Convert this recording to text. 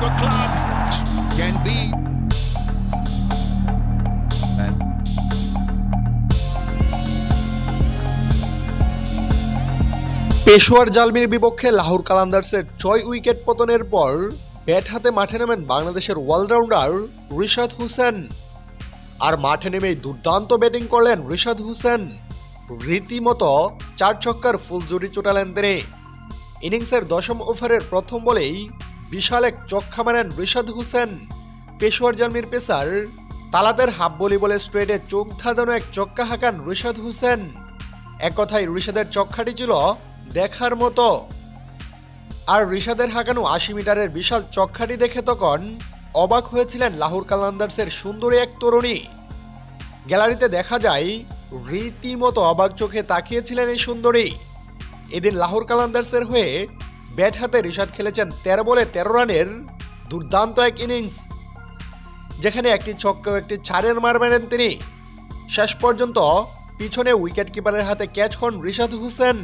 Good club. Can be. Peshawar জালমির বিপক্ষে লাহোর কালান্দার্সের ছয় wicket পতনের পর ব্যাট হাতে মাঠে নামেন বাংলাদেশের অলরাউন্ডার রিশাদ হোসেন আর মাঠে নেমেই দুর্দান্ত ব্যাটিং করলেন রিশাদ হোসেন রীতিমতো চার ছক্কার ফুলজুরি চোটালেন তিনি ইনিংসের দশম ওভারের প্রথম বলেই বিশাল এক চক্ষা মারেন রিশাদ হোসেন। পেশোয়ার জালমির পেসার তালাদের হাফ বলি বলে স্ট্রেটে চোখ ধাঁধানো এক চক্কা হাঁকান রিশাদ হোসেন। এক কথায় ঋষাদের চক্খাটি ছিল দেখার মতো। আর ঋষাদের হাঁকানো আশি মিটারের বিশাল চক্খাটি দেখে তখন অবাক হয়েছিলেন লাহোর কালান্দার্সের সুন্দরী এক তরুণী। গ্যালারিতে দেখা যায়, রীতিমতো অবাক চোখে তাকিয়েছিলেন এই সুন্দরী। এদিন লাহোর কালান্দার্সের হয়ে ব্যাট হাতে ঋষাদ খেলেছেন তেরো বলে তেরো রানের দুর্দান্ত এক ইনিংস, যেখানে একটি ছক্কা একটি ছাড়ের মার মারেন তিনি। শেষ পর্যন্ত পিছনে উইকেট কিপারের হাতে ক্যাচ হন রিশাদ হোসেন।